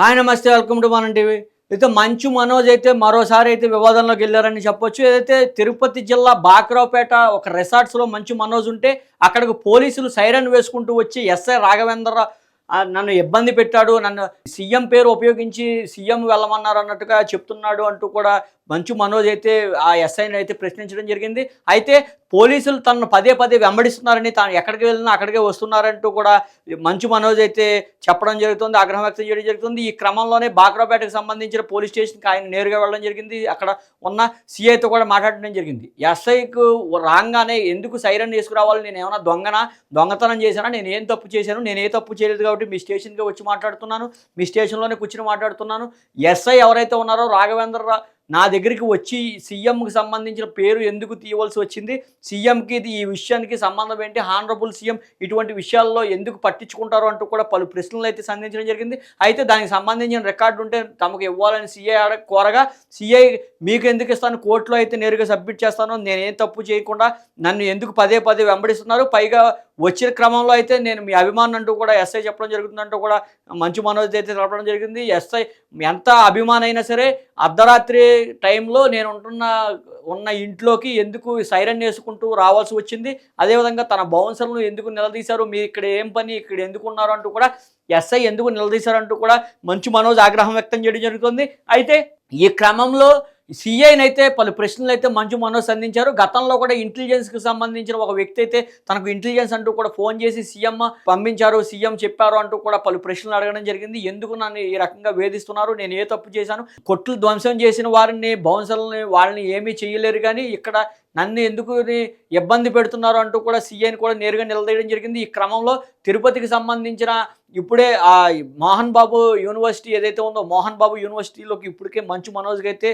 Hi నమస్తే welcome to మన TV. అయితే మంచు మనోజ్ అయితే మరోసారి అయితే వివాదంలోకి వెళ్ళారని చెప్పొచ్చు. ఏదైతే తిరుపతి జిల్లా బాక్రావుపేట ఒక రిసార్ట్స్లో మంచు మనోజ్ ఉంటే అక్కడికి పోలీసులు సైరన్ వేసుకుంటూ వచ్చి ఎస్ఐ రాఘవేంద్ర నన్ను ఇబ్బంది పెట్టాడు నన్ను సీఎం పేరు ఉపయోగించి సీఎం వెళ్ళమన్నారు అన్నట్టుగా చెప్తున్నాడు అంటూ కూడా మంచు మనోజ్ అయితే ఆ ఎస్ఐని అయితే ప్రశ్నించడం జరిగింది. అయితే పోలీసులు తనను పదే పదే వెంబడిస్తున్నారని తాను ఎక్కడికి వెళ్ళినా అక్కడికే వస్తున్నారంటూ కూడా మంచు మనోజ్ అయితే చెప్పడం జరుగుతుంది ఆగ్రహం వ్యక్తం చేయడం జరుగుతుంది. ఈ క్రమంలోనే బాక్రాపేటకు సంబంధించిన పోలీస్ స్టేషన్కి ఆయన నేరుగా వెళ్ళడం జరిగింది. అక్కడ ఉన్న సిఐతో కూడా మాట్లాడడం జరిగింది. ఎస్ఐకు రాగానే ఎందుకు సైరన్ వేసుకురావాలి నేను ఏమైనా దొంగన? దొంగతనం చేశానా? నేను ఏం తప్పు చేశాను? నేను ఏ తప్పు చేయలేదు కాబట్టి మీ స్టేషన్కి వచ్చి మాట్లాడుతున్నాను. మీ స్టేషన్లోనే కూర్చుని మాట్లాడుతున్నాను. ఎస్ఐ ఎవరైతే ఉన్నారో రాఘవేంద్ర నా దగ్గరికి వచ్చి సీఎంకి సంబంధించిన పేరు ఎందుకు తీయవలసి వచ్చింది? సీఎంకి ఇది ఈ విషయానికి సంబంధం ఏంటి? హానరబుల్ సీఎం ఇటువంటి విషయాల్లో ఎందుకు పట్టించుకుంటారు అంటూ కూడా పలు ప్రశ్నలు అయితే సంధించడం జరిగింది. అయితే దానికి సంబంధించిన రికార్డు ఉంటే తమకు ఇవ్వాలని సీఐ కోరగా సీఐ మీకు ఎందుకు ఇస్తాను? కోర్టులో అయితే నేరుగా సబ్మిట్ చేస్తాను. నేనేం తప్పు చేయకుండా నన్ను ఎందుకు పదే పదే వెంబడిస్తున్నారు? పైగా వచ్చిన క్రమంలో అయితే నేను మీ అభిమానం అంటూ కూడా ఎస్ఐ చెప్పడం జరుగుతుందంటూ కూడా మంచు మనోజ్ అయితే తెలపడం జరిగింది. ఎస్ఐ ఎంత అభిమానం అయినా సరే అర్ధరాత్రి టైంలో నేను ఉంటున్న ఉన్న ఇంట్లోకి ఎందుకు సైరన్ వేసుకుంటూ రావాల్సి వచ్చింది? అదేవిధంగా తన బౌన్సర్లను ఎందుకు నిలదీశారు? మీరు ఇక్కడ ఏం పని ఇక్కడ ఎందుకు ఉన్నారు అంటూ కూడా ఎస్ఐ ఎందుకు నిలదీశారంటూ కూడా మంచు మనోజ్ ఆగ్రహం వ్యక్తం చేయడం జరుగుతుంది. అయితే ఈ క్రమంలో సిఐని అయితే పలు ప్రశ్నలు అయితే మంచు మనోజ్ సంధించారు గతంలో కూడా ఇంటెలిజెన్స్కి సంబంధించిన ఒక వ్యక్తి అయితే తనకు ఇంటెలిజెన్స్ అంటూ కూడా ఫోన్ చేసి సీఎం పంపించారు సీఎం చెప్పారు అంటూ కూడా పలు ప్రశ్నలు అడగడం జరిగింది. ఎందుకు నన్ను ఈ రకంగా వేధిస్తున్నారు? నేను ఏ తప్పు చేశాను? కొట్లు ధ్వంసం చేసిన వారిని బౌన్సర్లని వాళ్ళని ఏమీ చేయలేరు కానీ ఇక్కడ నన్ను ఎందుకు ఇబ్బంది పెడుతున్నారు అంటూ కూడా సీఐని కూడా నేరుగా నిలదీయడం జరిగింది. ఈ క్రమంలో తిరుపతికి సంబంధించిన ఇప్పుడే ఆ మోహన్ బాబు యూనివర్సిటీ ఏదైతే ఉందో మోహన్ బాబు యూనివర్సిటీలోకి ఇప్పటికే మంచు మనోజ్కి అయితే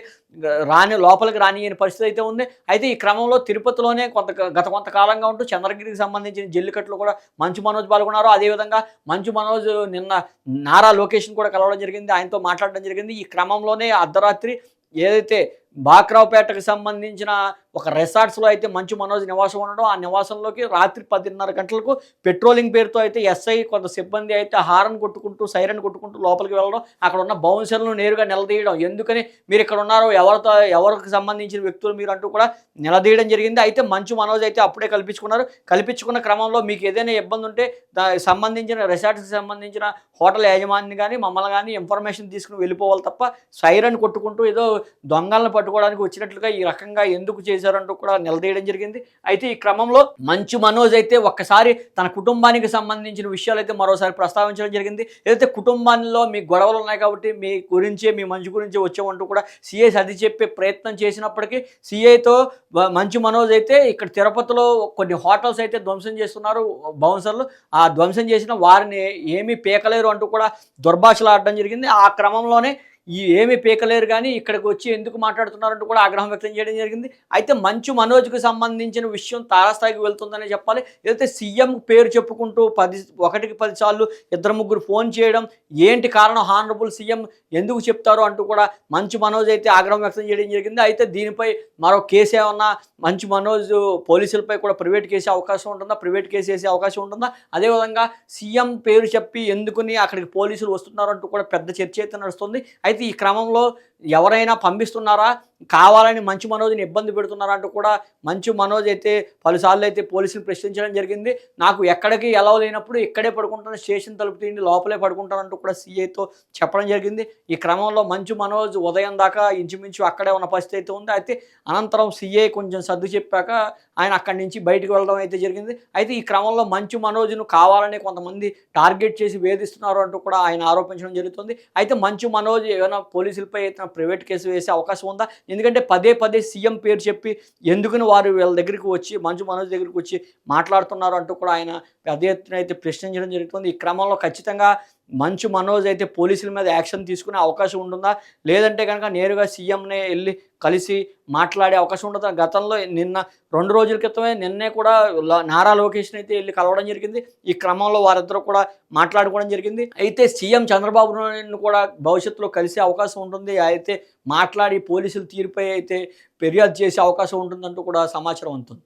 రాని లోపలికి రానియని పరిస్థితి అయితే ఉంది. అయితే ఈ క్రమంలో తిరుపతిలోనే కొంత గత కొంతకాలంగా ఉంటూ చంద్రగిరికి సంబంధించిన జల్లికట్లు కూడా మంచు మనోజ్ పాల్గొన్నారు. అదేవిధంగా మంచు మనోజ్ నిన్న నారా లొకేషన్ కూడా కలవడం జరిగింది. ఆయనతో మాట్లాడడం జరిగింది. ఈ క్రమంలోనే అర్ధరాత్రి ఏదైతే బాక్రావుపేటకు సంబంధించిన ఒక రిసార్ట్స్లో అయితే మంచు మనోజ్ నివాసం ఉండడం ఆ నివాసంలోకి రాత్రి పదిన్నర గంటలకు పెట్రోలింగ్ పేరుతో అయితే ఎస్ఐ కొంత సిబ్బంది అయితే హారన్ కొట్టుకుంటూ సైరన్ కొట్టుకుంటూ లోపలికి వెళ్ళడం అక్కడ ఉన్న బౌన్సర్లను నేరుగా నిలదీయడం. ఎందుకని? మీరు ఇక్కడ ఉన్నారో ఎవరితో ఎవరికి సంబంధించిన వ్యక్తులు మీరు అంటూ కూడా నిలదీయడం జరిగింది. అయితే మంచు మనోజ్ అయితే అప్పుడే కల్పించుకున్నారు. కల్పించుకున్న క్రమంలో మీకు ఏదైనా ఇబ్బంది ఉంటే దానికి సంబంధించిన రిసార్ట్స్కి సంబంధించిన హోటల్ యాజమాన్యం కానీ మమ్మల్ని కానీ ఇన్ఫర్మేషన్ తీసుకుని వెళ్ళిపోవాలి తప్ప సైరన్ కొట్టుకుంటూ ఏదో దొంగలను పట్టుకోవడానికి వచ్చినట్లుగా ఈ రకంగా ఎందుకు చేశారంటూ కూడా నిలదీయడం జరిగింది. అయితే ఈ క్రమంలో మంచు మనోజ్ అయితే ఒక్కసారి తన కుటుంబానికి సంబంధించిన విషయాలు అయితే మరోసారి ప్రస్తావించడం జరిగింది. ఏదైతే కుటుంబాల్లో మీ గొడవలు ఉన్నాయి కాబట్టి మీ గురించే మీ మంచు గురించి వచ్చామంటూ కూడా సిఐ సర్ది చెప్పే ప్రయత్నం చేసినప్పటికీ సిఐతో మంచు మనోజ్ అయితే ఇక్కడ తిరుపతిలో కొన్ని హోటల్స్ అయితే ధ్వంసం చేస్తున్నారు బౌన్సర్లు. ఆ ధ్వంసం చేసిన వారిని ఏమీ పీకలేరు అంటూ కూడా దుర్భాషలు ఆడడం జరిగింది. ఆ క్రమంలోనే ఈ ఏమి పీకలేరు కానీ ఇక్కడికి వచ్చి ఎందుకు మాట్లాడుతున్నారంటూ కూడా ఆగ్రహం వ్యక్తం చేయడం జరిగింది. అయితే మంచు మనోజ్కి సంబంధించిన విషయం తారాస్థాయికి వెళ్తుందనే చెప్పాలి. ఏదైతే సీఎం పేరు చెప్పుకుంటూ పది ఒకటికి పది సార్లు ఇద్దరు ముగ్గురు ఫోన్ చేయడం ఏంటి కారణం? హానరబుల్ సీఎం ఎందుకు చెప్తారు? అంటూ కూడా మంచు మనోజ్ అయితే ఆగ్రహం వ్యక్తం చేయడం జరిగింది. అయితే దీనిపై మరో కేసు ఏమన్నా మంచు మనోజ్ పోలీసులపై కూడా ప్రైవేట్ కేసు అవకాశం ఉంటుందా? ప్రైవేట్ కేసు వేసే అవకాశం ఉంటుందా? అదేవిధంగా సీఎం పేరు చెప్పి ఎందుకుని అక్కడికి పోలీసులు వస్తున్నారంటూ కూడా పెద్ద చర్చ అయితే నడుస్తుంది. అయితే ఈ క్రమంలో ఎవరైనా పంపిస్తున్నారా? కావాలని మంచు మనోజ్ని ఇబ్బంది పెడుతున్నారా అంటూ కూడా మంచు మనోజ్ అయితే పలుసార్లు అయితే పోలీసులు ప్రశ్నించడం జరిగింది. నాకు ఎక్కడికి ఎలా లేనప్పుడు ఇక్కడే పడుకుంటాను స్టేషన్ తలుపు తీయండి లోపలే పడుకుంటానంటూ కూడా సీఐతో చెప్పడం జరిగింది. ఈ క్రమంలో మంచు మనోజ్ ఉదయం దాకా ఇంచుమించు అక్కడే ఉన్న పరిస్థితి అయితే ఉంది. అయితే అనంతరం సీఐ కొంచెం సర్దు చెప్పాక ఆయన అక్కడి నుంచి బయటకు వెళ్ళడం అయితే జరిగింది. అయితే ఈ క్రమంలో మంచు మనోజ్ను కావాలని కొంతమంది టార్గెట్ చేసి వేధిస్తున్నారు అంటూ కూడా ఆయన ఆరోపించడం జరుగుతుంది. అయితే మంచు మనోజ్ ఏమైనా పోలీసులపై అయితే ఏమైనా ప్రైవేట్ కేసు వేసే అవకాశం ఉందా? ఎందుకంటే పదే పదే సీఎం పేరు చెప్పి ఎందుకని వారు వీళ్ళ దగ్గరికి వచ్చి మంచు మనోజ్ దగ్గరికి వచ్చి మాట్లాడుతున్నారు అంటూ కూడా ఆయన పెద్ద ఎత్తున అయితే ప్రశ్నించడం జరుగుతుంది. ఈ క్రమంలో ఖచ్చితంగా మంచు మనోజ్ అయితే పోలీసుల మీద యాక్షన్ తీసుకునే అవకాశం ఉంటుందా? లేదంటే కనుక నేరుగా సీఎంనే వెళ్ళి కలిసి మాట్లాడే అవకాశం ఉండదు గతంలో నిన్న రెండు రోజుల క్రితమే నిన్నే కూడా నారా లోకేష్ని అయితే వెళ్ళి కలవడం జరిగింది. ఈ క్రమంలో వారిద్దరూ కూడా మాట్లాడుకోవడం జరిగింది. అయితే సీఎం చంద్రబాబు నాయుడును కూడా భవిష్యత్తులో కలిసే అవకాశం ఉంటుంది. అయితే మాట్లాడి పోలీసుల తీరుపై అయితే ఫిర్యాదు చేసే అవకాశం ఉంటుందంటూ కూడా సమాచారం ఉంటుంది